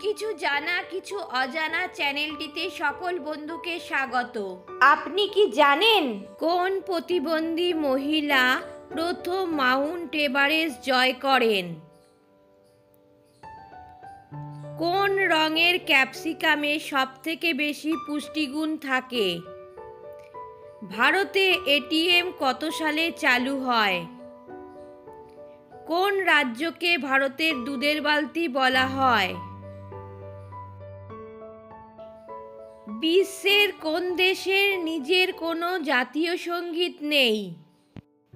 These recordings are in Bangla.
কিছু জানা কিছু অজানা চ্যানেলটিতে সকল বন্ধুকে স্বাগত। আপনি কি জানেন? কোন প্রতিবন্ধী মহিলা প্রথম মাউন্ট এভারেস্ট জয় করেন? কোন রঙের ক্যাপসিকামে সবথেকে বেশি পুষ্টিগুণ থাকে? ভারতে এটিএম কত সালে চালু হয়? কোন রাজ্যকে ভারতের দুধের বালতি বলা হয়? বিশ্বের কোন দেশের নিজের কোনো জাতীয় সংগীত নেই?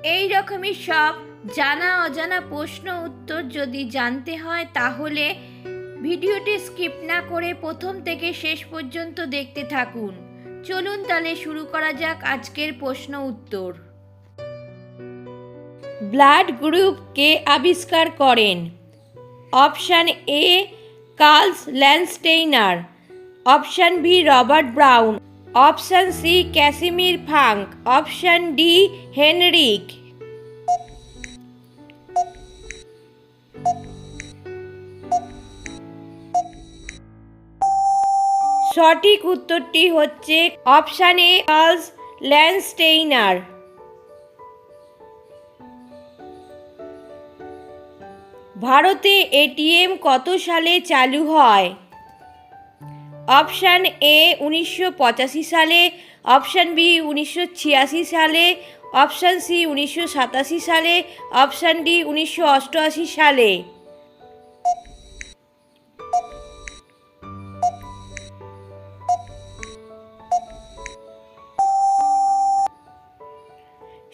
এই রকমই সব জানা অজানা প্রশ্ন উত্তর যদি জানতে হয়, তাহলে ভিডিওটি স্কিপ না করে প্রথম থেকে শেষ পর্যন্ত দেখতে থাকুন। চলুন তাহলে শুরু করা যাক আজকের প্রশ্ন উত্তর। ব্লাড গ্রুপকে আবিষ্কার করেন? Option A, Karl Landsteiner option B Robert Brown, option C Casimir Funk, option D Henrik. সঠিক উত্তরটি হচ্ছে অপশান এ কার্লস ল্যান্ডস্টেইনার ভারতে এটিএম কত সালে চালু হয়? অপশান এ উনিশশো পঁচাশি সালে, অপশান বি উনিশশো ছিয়াশি সালে, অপশান সি উনিশশো সাতাশি সালে, অপশান ডি উনিশশো অষ্টআশি সালে।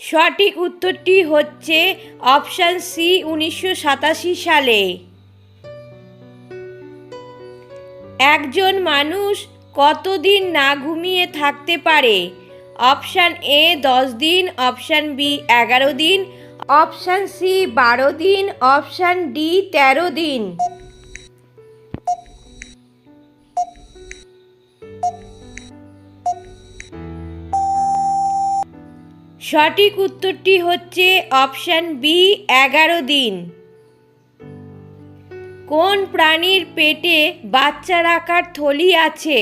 সঠিক উত্তরটি হচ্ছে অপশান সি উনিশশো সাতাশি সালে। একজন মানুষ কতদিন না ঘুমিয়ে থাকতে পারে? অপশান এ দশ দিন। অপশান বি এগারো দিন। অপশান সি বারো দিন। অপশান ডি তেরো দিন। সঠিক উত্তরটি হচ্ছে অপশান বি এগারো দিন। কোন প্রাণীর পেটে বাচ্চা রাখার থলি আছে?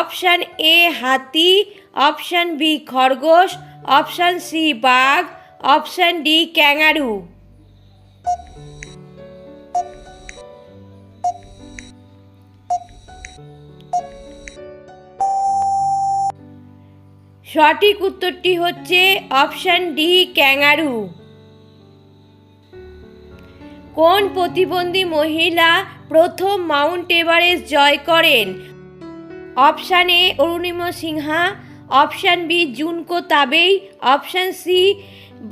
অপশান এ হাতি, অপশান বি খরগোশ, অপশান সি বাঘ, অপশান ডি ক্যাঙারু সঠিক উত্তরটি হচ্ছে অপশান ডি ক্যাঙ্গারু। কোন প্রতিবন্ধী মহিলা প্রথম মাউন্ট এভারেস্ট জয় করেন? Option A, Arunima Sinha, option B, Junko Tabei option C,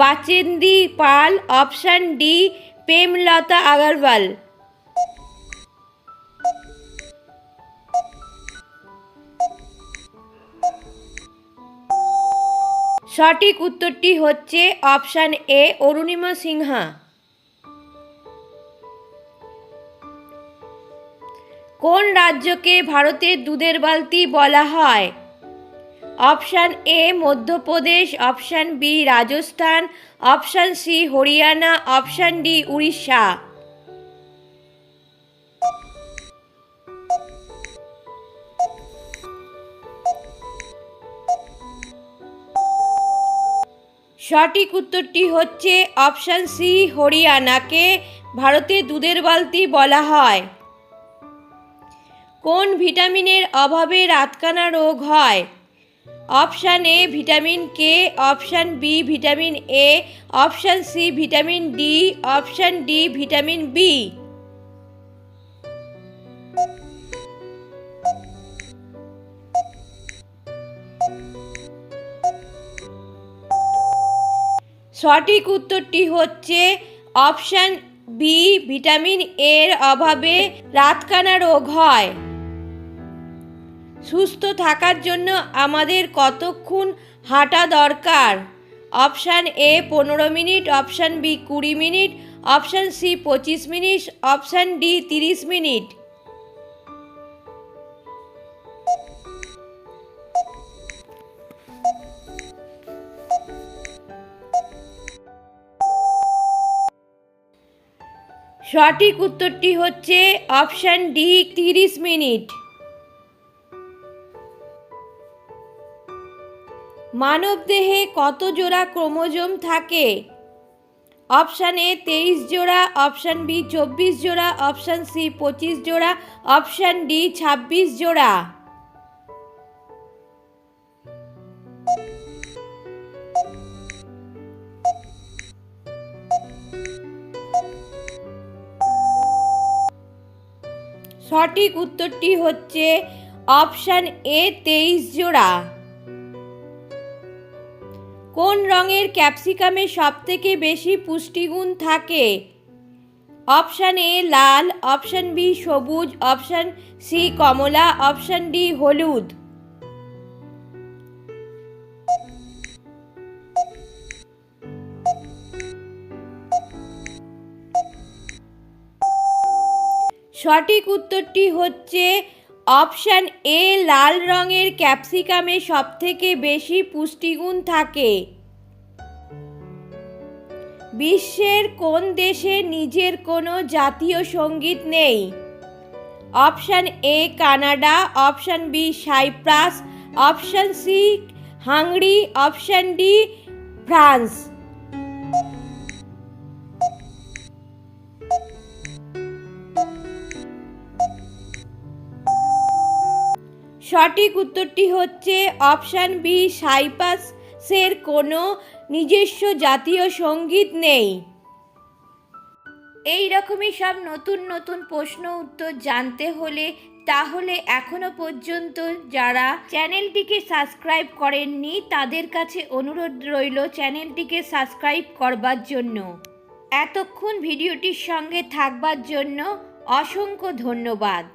Bachendri Pal, option D, Premlata Agarwal. সঠিক উত্তরটি হচ্ছে অপশান এ, অরুণিমা সিনহা। কোন রাজ্যকে ভারতের দুধের বালতি বলা হয়? Option A, Madhya Pradesh, option B, Rajasthan, option C, Haryana, option D, Orissa. সঠিক উত্তরটি হচ্ছে অপশান সি, হরিয়ানাকে ভারতে দুধের বালতি বলা হয়। কোন ভিটামিনের অভাবে রাতকানা রোগ হয়? Option A vitamin K, option B vitamin A, option C vitamin D, option D vitamin B. সঠিক উত্তরটি হচ্ছে অপশান বি ভিটামিন এর অভাবে রাতকানা রোগ হয়। সুস্থ থাকার জন্য আমাদের কতক্ষণ হাঁটা দরকার? অপশান এ পনেরো মিনিট, অপশান বি কুড়ি মিনিট, অপশান সি পঁচিশ মিনিট, অপশান ডি তিরিশ মিনিট। সঠিক উত্তরটি হচ্ছে অপশান ডি তিরিশ মিনিট। মানবদেহে কত জোড়া ক্রোমোজোম থাকে? অপশান এ তেইশ জোড়া, অপশান বি চব্বিশ জোড়া, অপশান সি পঁচিশ জোড়া, অপশান ডি ছাব্বিশ জোড়া। সঠিক উত্তরটি হচ্ছে অপশান এ তেইশ জোড়া। কোন রঙের ক্যাপসিকামে সবথেকে বেশি পুষ্টিগুণ থাকে? অপশান এ লাল, অপশান বি সবুজ, অপশান সি কমলা, অপশান ডি হলুদ। সঠিক উত্তরটি হচ্ছে অপশান এ লাল রঙের ক্যাপসিকামে সবথেকে বেশি পুষ্টিগুণ থাকে। বিশ্বের কোন দেশে নিজের কোনো জাতীয় সংগীত নেই? Option A Canada, option B Cyprus, option C Hungary option D France. সঠিক উত্তরটি হচ্ছে অপশান বি, সাইপাসের কোনো নিজস্ব জাতীয় সংগীত নেই। এই রকমই সব নতুন নতুন প্রশ্ন উত্তর জানতে হলে তাহলে এখনও পর্যন্ত যারা চ্যানেলটিকে সাবস্ক্রাইব করেননি, তাদের কাছে অনুরোধ রইল চ্যানেলটিকে সাবস্ক্রাইব করবার জন্য। এতক্ষণ ভিডিওটির সঙ্গে থাকবার জন্য অসংখ্য ধন্যবাদ।